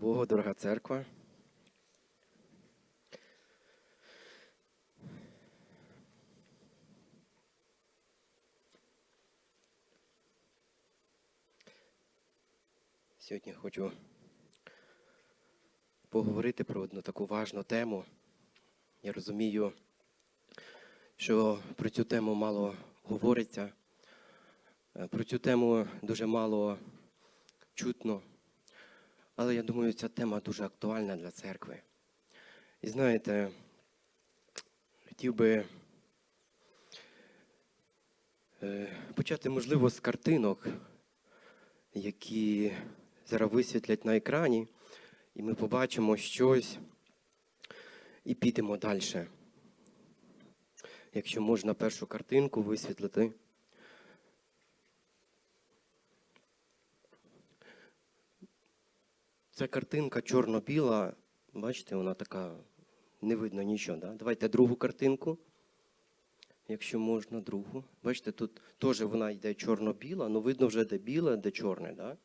Богу, дорога церква. Сьогодні хочу поговорити про одну таку важну тему. Я розумію, що про цю тему мало говориться, е, про цю тему дуже мало чутно. Але я думаю, ця тема дуже актуальна для церкви. І знаєте, хотів би е, почати, можливо, з картинок, які зараз висвітлять на екрані, і ми побачимо щось і підемо далі. Якщо можна першу картинку висвітлити. Ця картинка чорно-біла, бачите, вона така, не видно нічого. Да? Давайте другу картинку. Якщо можна, другу. Бачите, тут теж вона йде чорно-біла, але видно вже де біле, де чорне. Да?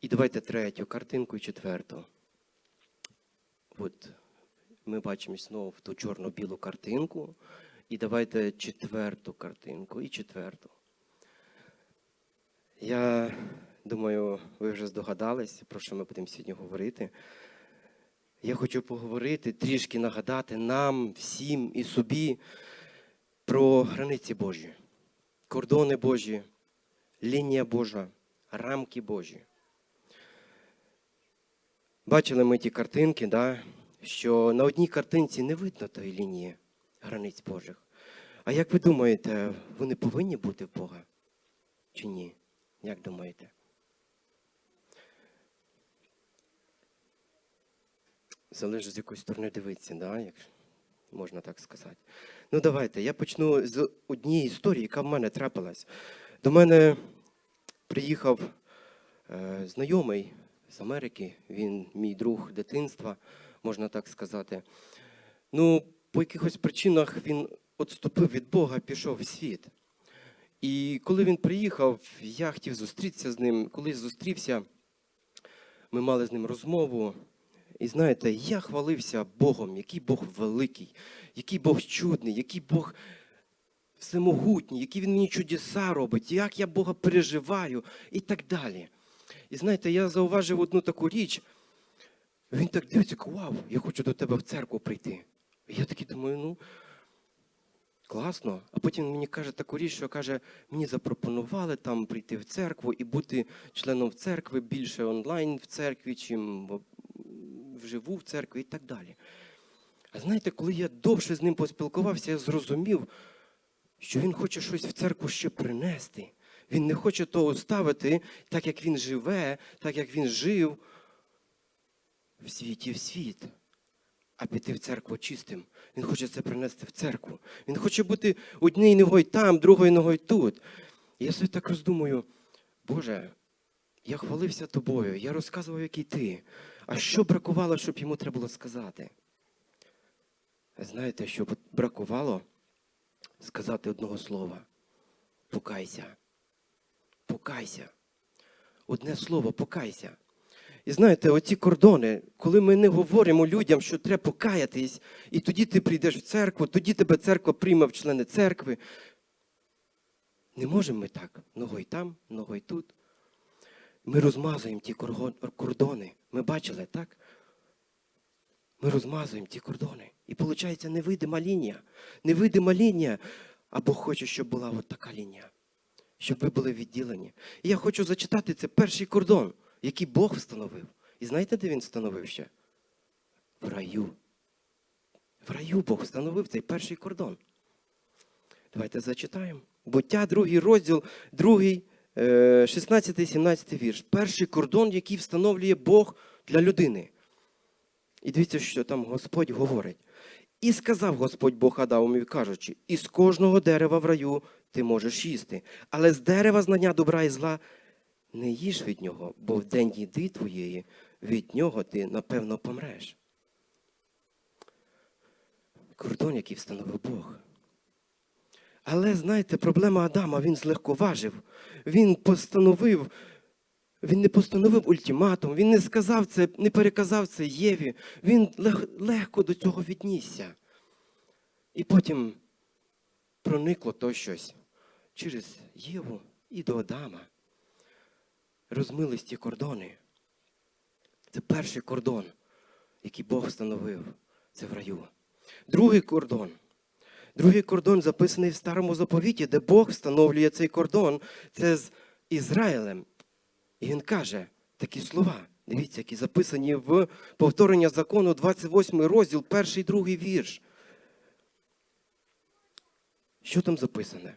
І давайте третю картинку і четверту. От ми бачимо знову ту чорно-білу картинку. І давайте четверту картинку і четверту. Я думаю, ви вже здогадались, про що ми будемо сьогодні говорити. Я хочу поговорити, трішки нагадати нам, всім і собі про границі Божі, кордони Божі, лінія Божа, рамки Божі. Бачили ми ті картинки, да, що на одній картинці не видно тої лінії границь Божих. А як ви думаєте, вони повинні бути в Бога чи ні? Як думаєте? Залежить з якої сторони дивитися, да? як можна так сказати. Ну, давайте, я почну з однієї історії, яка в мене трапилась. До мене приїхав е, знайомий з Америки, він мій друг дитинства, можна так сказати. Ну, по якихось причинах він відступив від Бога, пішов в світ. І коли він приїхав, я хотів зустрітися з ним. Коли зустрівся, ми мали з ним розмову. І знаєте, я хвалився Богом, який Бог великий, який Бог чудний, який Бог всемогутній, які він мені чудеса робить, як я Бога переживаю і так далі. І знаєте, я зауважив одну таку річ. Він так дивиться, вау, я хочу до тебе в церкву прийти. І я такий думаю, ну, класно. А потім мені каже таку річ, що каже, мені запропонували там прийти в церкву і бути членом церкви більше онлайн в церкві, чим вживу в церкві і так далі. А знаєте, коли я довше з ним поспілкувався, я зрозумів, що він хоче щось в церкву ще принести. Він не хоче того ставити, так як він живе, так як він жив в світі в світ, а піти в церкву чистим. Він хоче це принести в церкву. Він хоче бути однією ногою там, другою ногою тут. І я собі так роздумую, Боже, я хвалився тобою, я розказував, який ти. А що бракувало, щоб йому треба було сказати? Знаєте, що бракувало? Сказати одного слова. Покайся. Покайся. Одне слово, покайся. І знаєте, оці кордони, коли ми не говоримо людям, що треба покаятись, і тоді ти прийдеш в церкву, тоді тебе церква прийме в члени церкви. Не можемо ми так. Ногой там, ногой тут. Ми розмазуємо ті кордони. Ми бачили, так? Ми розмазуємо ті кордони. І виходить невидима лінія. Невидима лінія. А Бог хоче, щоб була от така лінія. Щоб ви були відділені. І я хочу зачитати це перший кордон, який Бог встановив. І знаєте, де він встановив ще? В раю. В раю Бог встановив цей перший кордон. Давайте зачитаємо. Буття, другий розділ, другий, е, 16-17 вірш. Перший кордон, який встановлює Бог для людини. І дивіться, що там Господь говорить. І сказав Господь Бог Адамові, кажучи, із кожного дерева в раю ти можеш їсти, але з дерева знання добра і зла не їж від нього, бо в день їди твоєї від нього ти напевно помреш. Кордон, який встановив Бог. Але знаєте, проблема Адама, він злегковажив. Він постановив Він не постановив ультиматум, він не сказав це, не переказав це Єві. Він лег- легко до цього віднісся. І потім проникло то щось через Єву і до Адама. Розмились ті кордони. Це перший кордон, який Бог встановив. Це в раю. Другий кордон. Другий кордон записаний в старому заповіті, де Бог встановлює цей кордон. Це з Ізраїлем. І він каже такі слова. Дивіться, які записані в повторення закону, 28 розділ, перший другий вірш. Що там записане?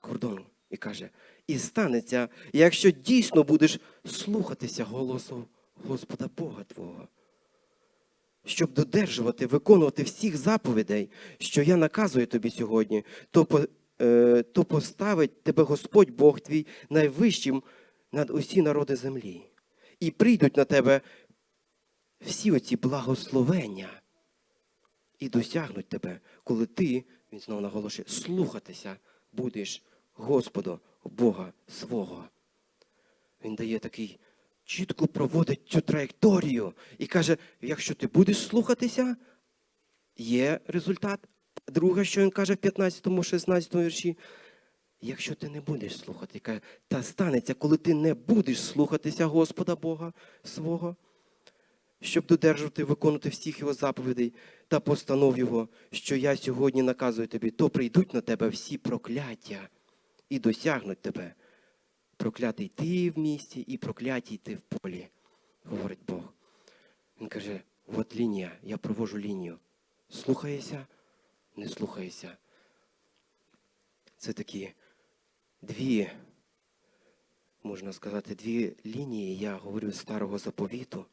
Кордон. І каже: і станеться, якщо дійсно будеш слухатися голосу Господа Бога Твого, щоб додержувати, виконувати всіх заповідей, що я наказую тобі сьогодні, то, е, то поставить тебе Господь Бог твій найвищим над усі народи землі. І прийдуть на тебе всі оці благословення і досягнуть тебе, коли ти, він знову наголошує, слухатися будеш Господа Бога свого. Він дає такий, чітко проводить цю траєкторію і каже: якщо ти будеш слухатися, є результат. Друге, що він каже в 15-16 вірші. Якщо ти не будеш слухати, каже, та станеться, коли ти не будеш слухатися Господа Бога свого, щоб додержувати, виконувати всіх його заповідей та постанов Його, що я сьогодні наказую тобі, то прийдуть на тебе всі прокляття і досягнуть тебе. Проклятий ти в місті і проклятій ти в полі, говорить Бог. Він каже: от лінія, я провожу лінію. Слухаєшся, не слухаєшся. Це такі дві, можна сказати, дві лінії, я говорю з старого заповіту.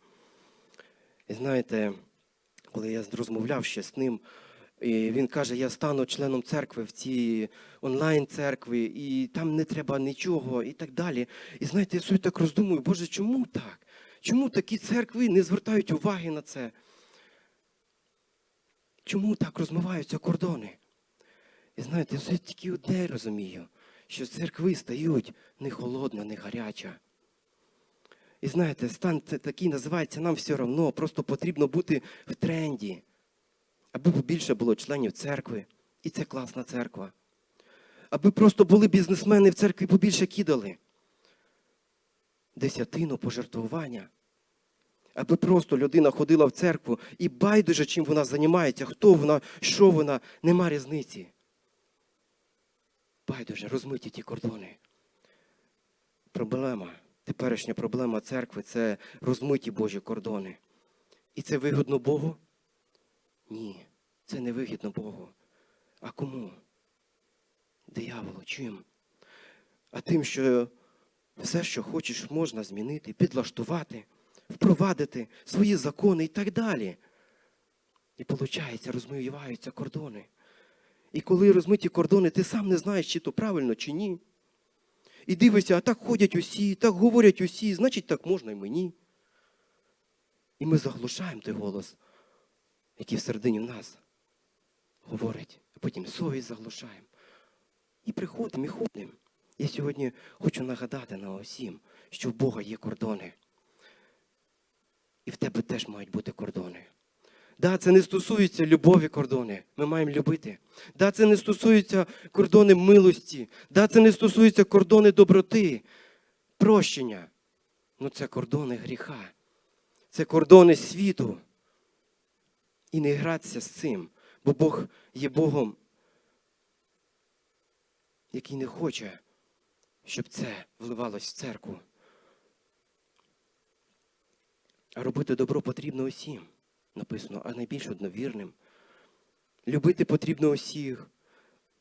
І знаєте, коли я розмовляв ще з ним, і він каже, я стану членом церкви в цій онлайн-церкві, і там не треба нічого, і так далі. І знаєте, я собі так роздумую, Боже, чому так? Чому такі церкви не звертають уваги на це? Чому так розмиваються кордони? І знаєте, я тільки одне розумію, що церкви стають не холодна, не гаряча. І знаєте, стан це такий називається нам все одно, просто потрібно бути в тренді, аби побільше було членів церкви, і це класна церква. Аби просто були бізнесмени в церкві побільше кидали. Десятину пожертвування. Аби просто людина ходила в церкву і байдуже, чим вона займається, хто вона, що вона, нема різниці. Байдуже, розмиті ті кордони. Проблема, теперішня проблема церкви це розмиті Божі кордони. І це вигідно Богу? Ні, це не вигідно Богу. А кому? Дияволу, чим? А тим, що все, що хочеш, можна змінити, підлаштувати, впровадити свої закони і так далі. І виходить, розмиваються кордони. І коли розмиті кордони, ти сам не знаєш, чи то правильно, чи ні. І дивишся, а так ходять усі, так говорять усі, значить, так можна і мені. І ми заглушаємо той голос, який всередині нас говорить, а потім совість заглушаємо. І приходимо, і ходимо. Я сьогодні хочу нагадати на усім, що в Бога є кордони. І в тебе теж мають бути кордони. Да, це не стосується любові кордони. Ми маємо любити. Да, це не стосується кордони милості. Да, це не стосується кордони доброти, прощення. Ну це кордони гріха. Це кордони світу. І не гратися з цим, бо Бог є Богом, який не хоче, щоб це вливалось в церкву. А робити добро потрібно усім написано, а найбільш одновірним. Любити потрібно усіх.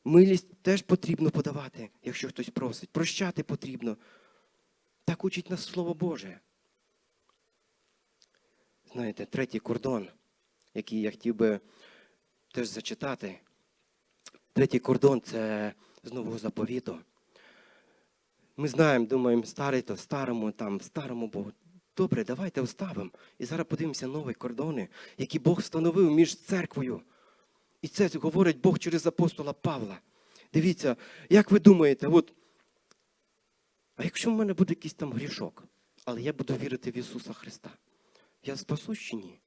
Милість теж потрібно подавати, якщо хтось просить. Прощати потрібно. Так учить нас Слово Боже. Знаєте, третій кордон, який я хотів би теж зачитати. Третій кордон це з нового заповіту. Ми знаємо, думаємо, старий то старому, там, старому Богу. Добре, давайте оставимо. І зараз подивимося нові кордони, які Бог встановив між церквою. І це говорить Бог через апостола Павла. Дивіться, як ви думаєте, от А якщо в мене буде якийсь там грішок, але я буду вірити в Ісуса Христа, я спасусь чи ні?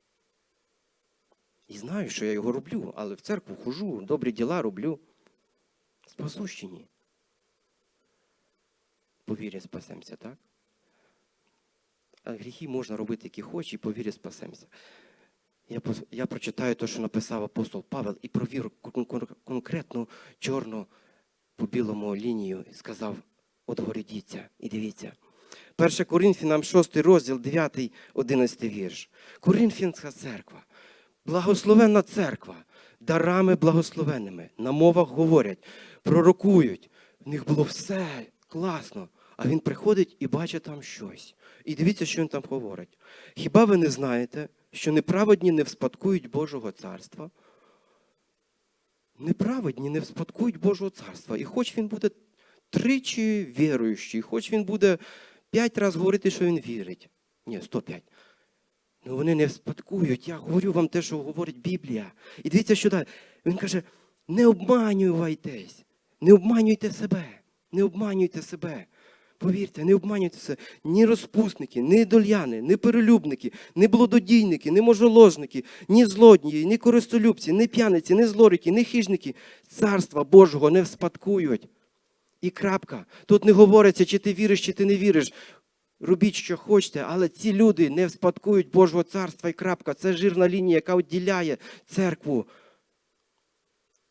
І знаю, що я його роблю, але в церкву хожу, добрі діла роблю. Спасусь чи ні? По спасемося, так? А гріхи можна робити, які хочеш, і по вірі спасемося. Я, я прочитаю те, що написав апостол Павел, і кон- конкретну чорну по білому лінію і сказав: от горідіться і дивіться. 1 Коринфянам 6 розділ, 9, 11 вірш. Коринфянська церква, благословенна церква, дарами благословенними, на мовах говорять, пророкують. В них було все класно. А він приходить і бачить там щось. І дивіться, що він там говорить. Хіба ви не знаєте, що неправедні не вспадкують Божого царства? Неправедні не вспадкують Божого царства. І хоч він буде тричі віруючий, хоч він буде п'ять разів говорити, що він вірить. Ні, 105. Ну вони не вспадкують. Я говорю вам те, що говорить Біблія. І дивіться, що далі. Він каже: не обманювайтесь, не обманюйте себе, не обманюйте себе. Повірте, не обманюйте себе. Ні розпусники, ні доляни, ні перелюбники, ні блудодійники, ні можоложники, ні злодії, ні користолюбці, ні п'яниці, ні злорики, ні хижники царства Божого не вспадкують. І крапка. Тут не говориться, чи ти віриш, чи ти не віриш. Робіть, що хочете, але ці люди не вспадкують Божого царства і крапка. Це жирна лінія, яка відділяє церкву.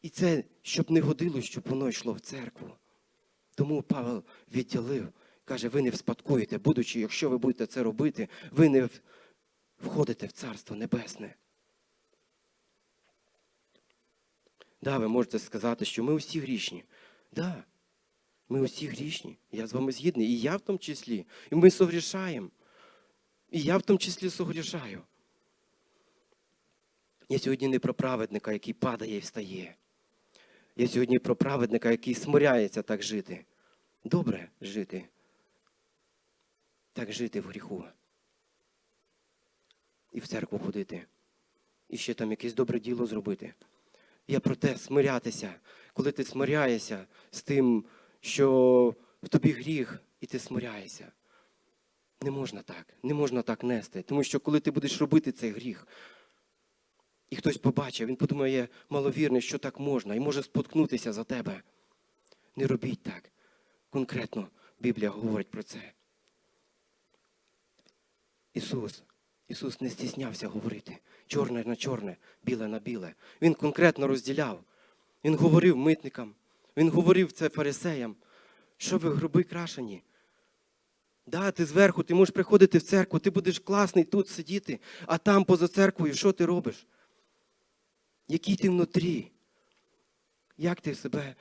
І це, щоб не годило, щоб воно йшло в церкву. Тому Павел відділив, каже, ви не вспадкуєте, будучи, якщо ви будете це робити, ви не входите в Царство Небесне. Да, ви можете сказати, що ми усі грішні. Да, ми усі грішні. Я з вами згідний. І я в тому числі. І ми согрішаємо. І я в тому числі согрішаю. Я сьогодні не про праведника, який падає і встає. Я сьогодні про праведника, який смиряється так жити. Добре жити. Так жити в гріху. І в церкву ходити. І ще там якесь добре діло зробити. Я про те смирятися, коли ти смиряєшся з тим, що в тобі гріх, і ти смиряєшся. Не можна так, не можна так нести. Тому що коли ти будеш робити цей гріх, і хтось побачить, він подумає, маловірний, що так можна, і може споткнутися за тебе. Не робіть так. Конкретно Біблія говорить про це. Ісус, Ісус не стіснявся говорити чорне на чорне, біле на біле. Він конкретно розділяв. Він говорив митникам, він говорив це фарисеям, що ви гроби крашені. Да, ти зверху, ти можеш приходити в церкву, ти будеш класний тут сидіти, а там поза церквою що ти робиш? Який ти внутрі? Як ти себе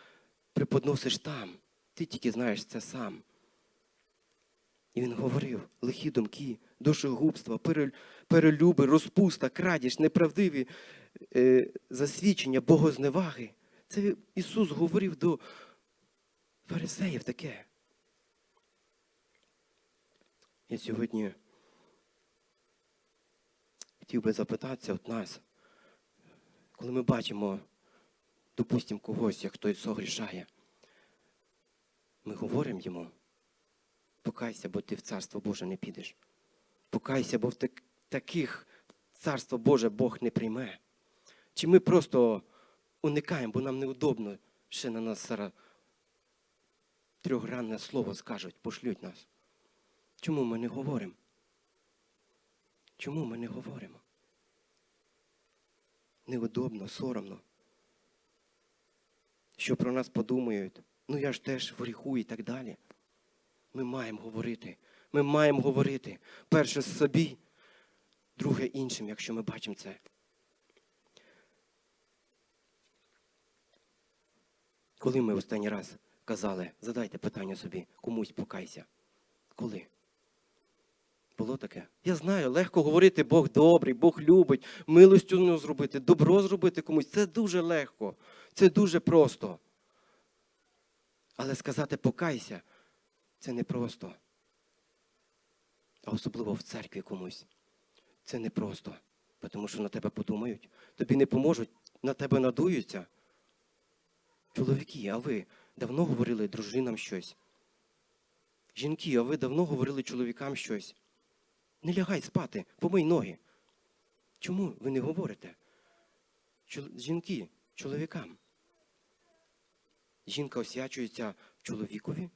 преподносиш там? Ти тільки знаєш це сам. І він говорив: лихі думки, душогубства, перелюби, розпуста, крадіж, неправдиві е, засвідчення, богозневаги. Це Ісус говорив до фарисеїв таке. Я сьогодні хотів би запитатися от нас, коли ми бачимо, допустимо, когось, як хтось согрішає, ми говоримо йому, покайся, бо ти в Царство Боже не підеш. Покайся, бо в таких Царство Боже Бог не прийме. Чи ми просто уникаємо, бо нам неудобно, ще на нас зараз трьохгранне слово скажуть, пошлють нас. Чому ми не говоримо? Чому ми не говоримо? Неудобно, соромно. Що про нас подумають? Ну я ж теж в гріху і так далі. Ми маємо говорити. Ми маємо говорити. Перше собі, друге іншим, якщо ми бачимо це. Коли ми останній раз казали, задайте питання собі, комусь покайся. Коли? Було таке? Я знаю, легко говорити, Бог добрий, Бог любить, милостю ну, зробити, добро зробити комусь. Це дуже легко, це дуже просто. Але сказати покайся це не просто. А особливо в церкві комусь. Це не просто. Тому що на тебе подумають, тобі не поможуть, на тебе надуються. Чоловіки, а ви давно говорили дружинам щось? Жінки, а ви давно говорили чоловікам щось? Не лягай спати, помий ноги. Чому ви не говорите? Чол- Жінки, чоловікам. Жінка освячується чоловікові,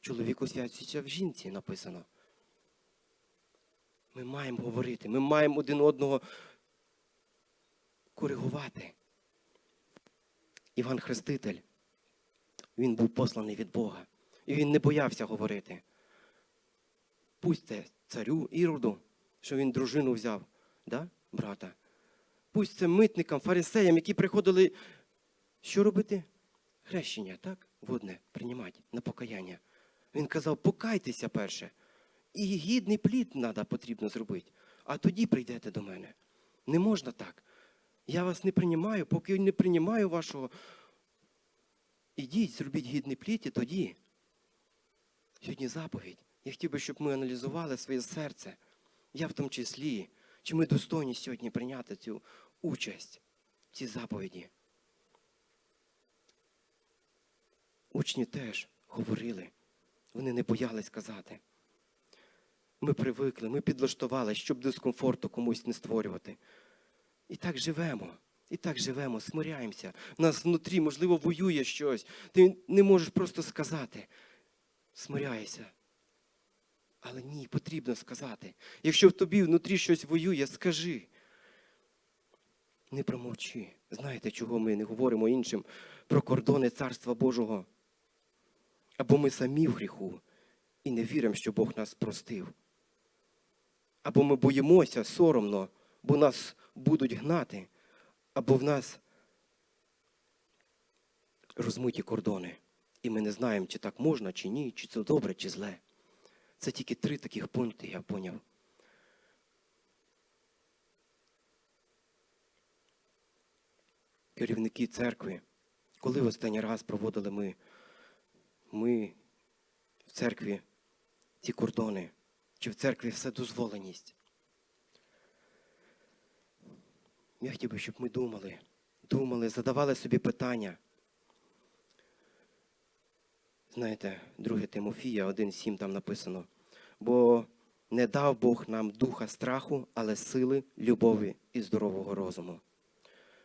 чоловік освячується в жінці, написано. Ми маємо говорити, ми маємо один одного коригувати. Іван Хреститель, він був посланий від Бога. І він не боявся говорити. Пусть царю Іроду, що він дружину взяв, да, брата. Пусть це митникам, фарисеям, які приходили. Що робити? Хрещення, так? Водне приймати на покаяння. Він казав, покайтеся перше. І гідний плід треба потрібно зробити. А тоді прийдете до мене. Не можна так. Я вас не приймаю, поки не приймаю вашого. Ідіть, зробіть гідний плід і тоді. Сьогодні заповідь. Я хотів би, щоб ми аналізували своє серце. Я в тому числі. Чи ми достойні сьогодні прийняти цю участь в цій заповіді? Учні теж говорили. Вони не боялись казати. Ми привикли, ми підлаштували, щоб дискомфорту комусь не створювати. І так живемо. І так живемо, смиряємося. В нас внутрі, можливо, воює щось. Ти не можеш просто сказати. Смиряйся. Але ні, потрібно сказати. Якщо в тобі внутрі щось воює, скажи. Не промовчи. Знаєте, чого ми не говоримо іншим про кордони Царства Божого? Або ми самі в гріху і не віримо, що Бог нас простив. Або ми боїмося соромно, бо нас будуть гнати, або в нас розмиті кордони. І ми не знаємо, чи так можна, чи ні, чи це добре, чи зле. Це тільки три таких пункти, я поняв. Керівники церкви, коли в останній раз проводили ми, ми в церкві ці кордони, чи в церкві все Я хотів би, щоб ми думали, думали, задавали собі питання. Знаєте, 2 Тимофія 1,7 там написано. Бо не дав Бог нам духа страху, але сили, любові і здорового розуму.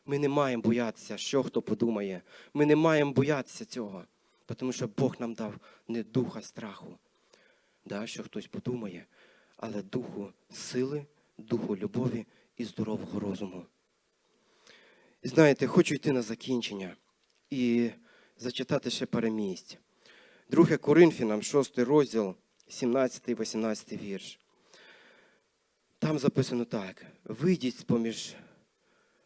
Ми не маємо боятися, що хто подумає. Ми не маємо боятися цього, тому що Бог нам дав не духа страху, да, що хтось подумає, але духу сили, духу любові і здорового розуму. Знаєте, хочу йти на закінчення і зачитати ще пару місць. 2 Коринфянам, 6 розділ, 17-18 вірш. Там записано так: вийдіть з-поміж,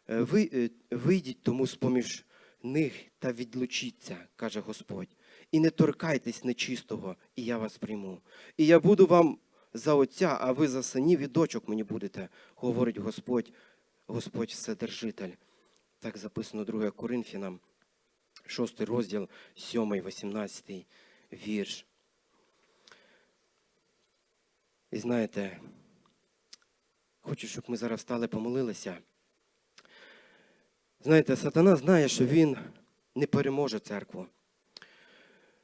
е, ви, е, вийдіть тому з-поміж них та відлучіться, каже Господь, і не торкайтесь нечистого, і я вас прийму. І я буду вам за отця, а ви за синів і дочок мені будете, говорить Господь, Господь Вседержитель. Так записано 2 Коринфянам, 6 розділ, 7, 18 вірш. І знаєте, хочу, щоб ми зараз стали помолилися. Знаєте, сатана знає, що він не переможе церкву.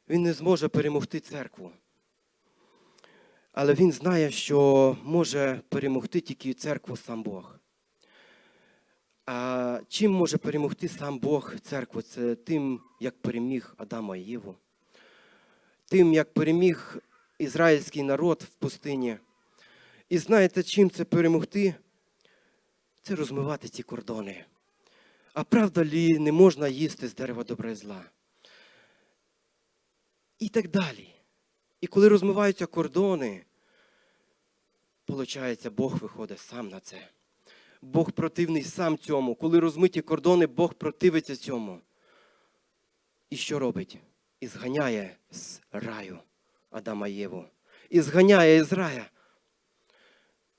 Він не зможе перемогти церкву. Але він знає, що може перемогти тільки церкву сам Бог. А чим може перемогти сам Бог церкву? Це тим, як переміг Адама і Єву, тим, як переміг ізраїльський народ в пустині. І знаєте, чим це перемогти? Це розмивати ці кордони. А правда лі не можна їсти з дерева добра і зла? І так далі. І коли розмиваються кордони, виходить, Бог виходить сам на це. Бог противний сам цьому. Коли розмиті кордони, Бог противиться цьому. І що робить? І зганяє з раю Адама Єву. І зганяє із рая.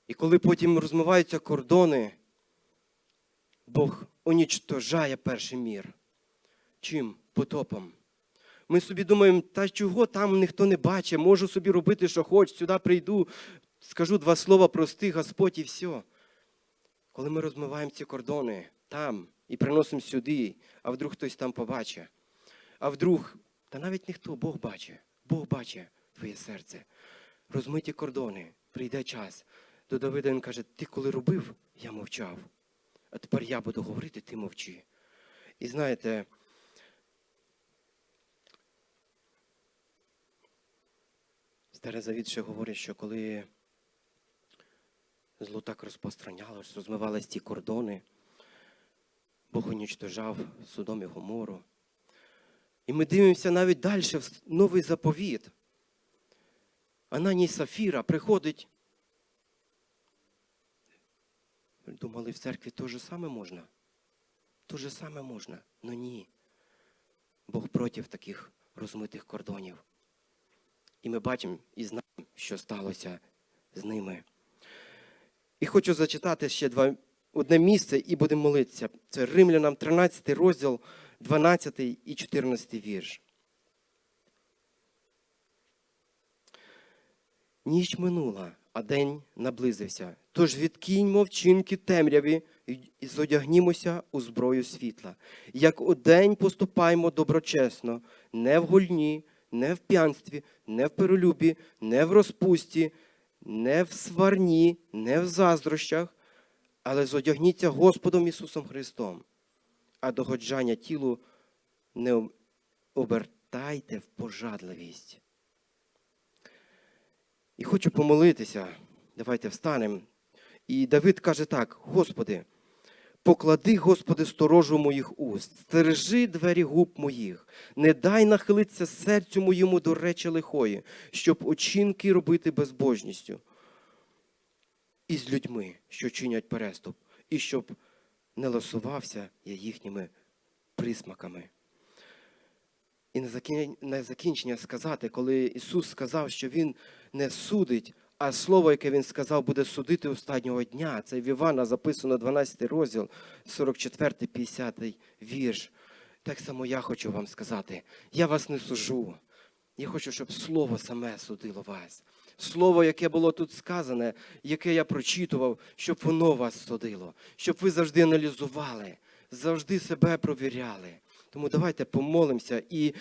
І коли потім розмиваються кордони, Бог унічтожає перший мір. Чим? Потопом. Ми собі думаємо, та чого там ніхто не бачить, можу собі робити, що хочу, сюди прийду, скажу два слова прости, Господь, і все. Коли ми розмиваємо ці кордони там і приносимо сюди, а вдруг хтось там побачить, а вдруг, та навіть ніхто, Бог бачить, Бог бачить твоє серце. Розмиті кордони, прийде час. До Давида він каже: Ти коли робив, я мовчав. А тепер я буду говорити, ти мовчи. І знаєте, Старий Завіт ще говорить, що коли зло так розпространялось, розмивались ті кордони, Бог унічтожав Содом і Гомору. І ми дивимося навіть далі в новий заповіт. Ананій Сафіра приходить. Думали, в церкві то же саме можна. То же саме можна. Ну ні. Бог проти таких розмитих кордонів. І ми бачимо і знаємо, що сталося з ними. І хочу зачитати ще два, одне місце і будемо молитися. Це Римлянам 13 розділ, 12 і 14 вірш. Ніч минула, а день наблизився. Тож відкиньмо вчинки темряві і зодягнімося у зброю світла. Як удень поступаймо доброчесно, не в гульні, не в п'янстві, не в перелюбі, не в розпусті, не в сварні, не в заздрощах, але зодягніться Господом Ісусом Христом, а догоджання тілу не обертайте в пожадливість. І хочу помолитися. Давайте встанемо. І Давид каже так: Господи, поклади, Господи, сторожу моїх уст, стережи двері губ моїх, не дай нахилитися серцю моєму до речі лихої, щоб очінки робити безбожністю із людьми, що чинять переступ, і щоб не ласувався я їхніми присмаками. І на закінчення сказати, коли Ісус сказав, що Він не судить, а слово, яке Він сказав, буде судити останнього дня. Це в Івана записано 12 розділ, 44-50 вірш. Так само я хочу вам сказати: я вас не сужу. Я хочу, щоб слово саме судило вас. Слово, яке було тут сказане, яке я прочитував, щоб воно вас судило, щоб ви завжди аналізували, завжди себе провіряли. Тому давайте помолимося і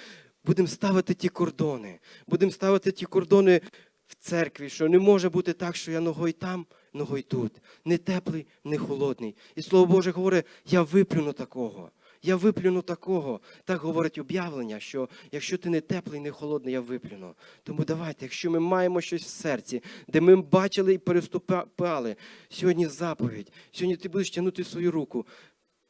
будемо ставити ті кордони. Будемо ставити ті кордони в церкві, що не може бути так, що я ногою там, ногою тут. Не теплий, не холодний. І слово Боже говорить, я виплюну такого. Я виплюну такого. Так говорить об'явлення, що якщо ти не теплий, не холодний, я виплюну. Тому давайте, якщо ми маємо щось в серці, де ми бачили і переступали, сьогодні заповідь, сьогодні ти будеш тягнути свою руку.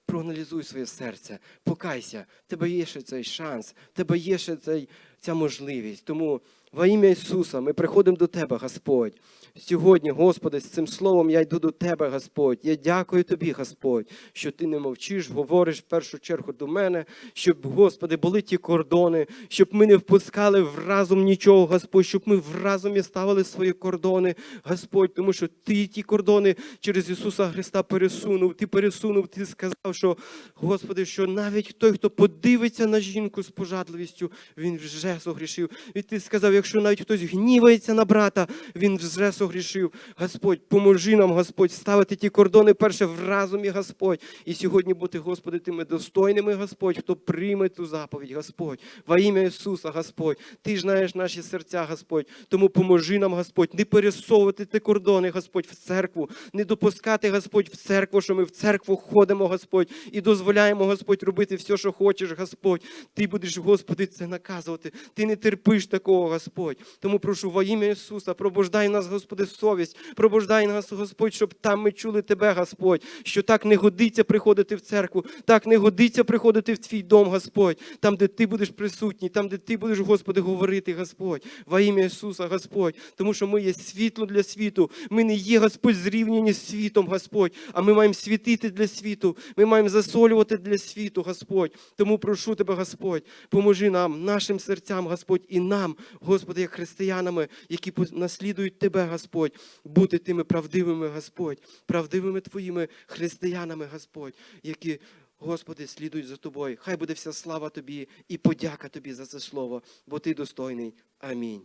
Проаналізуй своє серце, покайся, в тебе є ще цей шанс, в тебе є ще цей, ця можливість. Тому во ім'я Ісуса ми приходимо до Тебе, Господь. Сьогодні, Господи, з цим словом я йду до Тебе, Господь. Я дякую Тобі, Господь, що Ти не мовчиш, говориш в першу чергу до мене, щоб, Господи, були ті кордони, щоб ми не впускали в разум нічого, Господь, щоб ми в разумі ставили свої кордони, Господь, тому що Ти ті кордони через Ісуса Христа пересунув. Ти пересунув, Ти сказав, що, Господи, що навіть той, хто подивиться на жінку з пожадливістю, він вже согрішив. І Ти сказав, якщо навіть хтось гнівається на брата, він вже согрішив. Господь, поможи нам, Господь, ставити ті кордони перше в разумі, Господь. І сьогодні бути, Господи, тими достойними, Господь, хто прийме ту заповідь, Господь, во ім'я Ісуса, Господь. Ти знаєш наші серця, Господь. Тому поможи нам, Господь, не пересовувати ті кордони, Господь, в церкву, не допускати, Господь, в церкву, що ми в церкву ходимо, Господь, і дозволяємо, Господь, робити все, що хочеш, Господь. Ти будеш, Господи, це наказувати. Ти не терпиш такого, Господь. Тому прошу во ім'я Ісуса, пробуждай нас, Господи, совість, пробуждай нас, Господь, щоб там ми чули Тебе, Господь, що так не годиться приходити в церкву, так не годиться приходити в Твій дом, Господь, там, де Ти будеш присутній, там, де Ти будеш, Господи, говорити, Господь, во ім'я Ісуса, Господь, тому що ми є світло для світу. Ми не є, Господь, зрівняні з світом, Господь, а ми маємо світити для світу, ми маємо засолювати для світу, Господь. Тому прошу Тебе, Господь, поможи нам, нашим серцям, Господь, і нам, Господи, як християнами, які наслідують Тебе, Господь, бути тими правдивими, Господь, правдивими Твоїми християнами, Господь, які, Господи, слідують за Тобою. Хай буде вся слава Тобі і подяка Тобі за це слово, бо Ти достойний. Амінь.